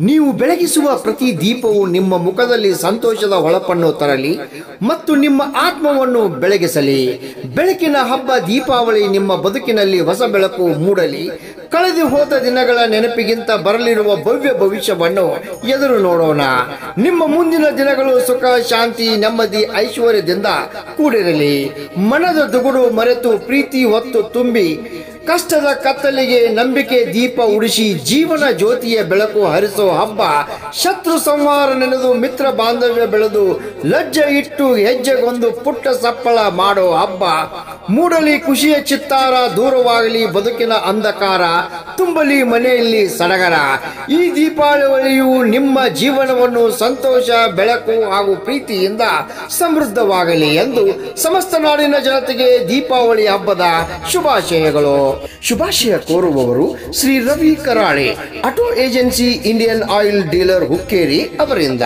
ನೀವು ಬೆಳಗಿಸುವ ಪ್ರತಿ ದೀಪವು ನಿಮ್ಮ ಮುಖದಲ್ಲಿ ಸಂತೋಷದ ಹೊಳಪನ್ನು ತರಲಿ ಮತ್ತು ನಿಮ್ಮ ಆತ್ಮವನ್ನು ಬೆಳಗಿಸಲಿ. ಬೆಳಕಿನ ಹಬ್ಬ ದೀಪಾವಳಿ ನಿಮ್ಮ ಬದುಕಿನಲ್ಲಿ ಹೊಸ ಬೆಳಕು ಮೂಡಲಿ. ಕಳೆದು ಹೋದ ದಿನಗಳ ನೆನಪಿಗಿಂತ ಬರಲಿರುವ ಭವ್ಯ ಭವಿಷ್ಯವನ್ನು ಎದುರು ನೋಡೋಣ. ನಿಮ್ಮ ಮುಂದಿನ ದಿನಗಳು ಸುಖ, ಶಾಂತಿ, ನೆಮ್ಮದಿ, ಐಶ್ವರ್ಯದಿಂದ ಕೂಡಿರಲಿ. ಮನದ ದುಗುಡು ಮರೆತು ಪ್ರೀತಿ ಹೊತ್ತು ತುಂಬಿ ಕಷ್ಟದ ಕತ್ತಲಿಗೆ ನಂಬಿಕೆ ದೀಪ ಉಡಿಸಿ ಜೀವನ ಜ್ಯೋತಿಯ ಬೆಳಕು ಹರಿಸೋ ಹಬ್ಬ ಶತ್ರು ಸಂಹಾರ ನೆನೆದು ಮಿತ್ರ ಬಾಂಧವ್ಯ ಬೆಳೆದು ಲಜ್ಜೆ ಇಟ್ಟು ಹೆಜ್ಜೆಗೊಂದು ಪುಟ್ಟ ಸಪ್ಪಳ ಮಾಡೋ ಹಬ್ಬ. ಮೂಡಲಿ ಖುಷಿಯ ಚಿತ್ತಾರ ದೂರವಾಗಲಿ ಬದುಕಿನ ಅಂಧಕಾರ. ತುಂಬಲಿ ಮನೆಯಲ್ಲಿ ಸಡಗರ. ಈ ದೀಪಾವಳಿಯು ನಿಮ್ಮ ಜೀವನವನ್ನು ಸಂತೋಷ, ಬೆಳಕು ಹಾಗೂ ಪ್ರೀತಿಯಿಂದ ಸಮೃದ್ಧವಾಗಲಿ ಎಂದು ಸಮಸ್ತ ನಾಡಿನ ಜನತೆಗೆ ದೀಪಾವಳಿ ಹಬ್ಬದ ಶುಭಾಶಯಗಳು. ಶುಭಾಶಯ ಕೋರುವವರು Shri Ravi Karale, auto agency Indian oil dealer Hukkeri ಅವರಿಂದ.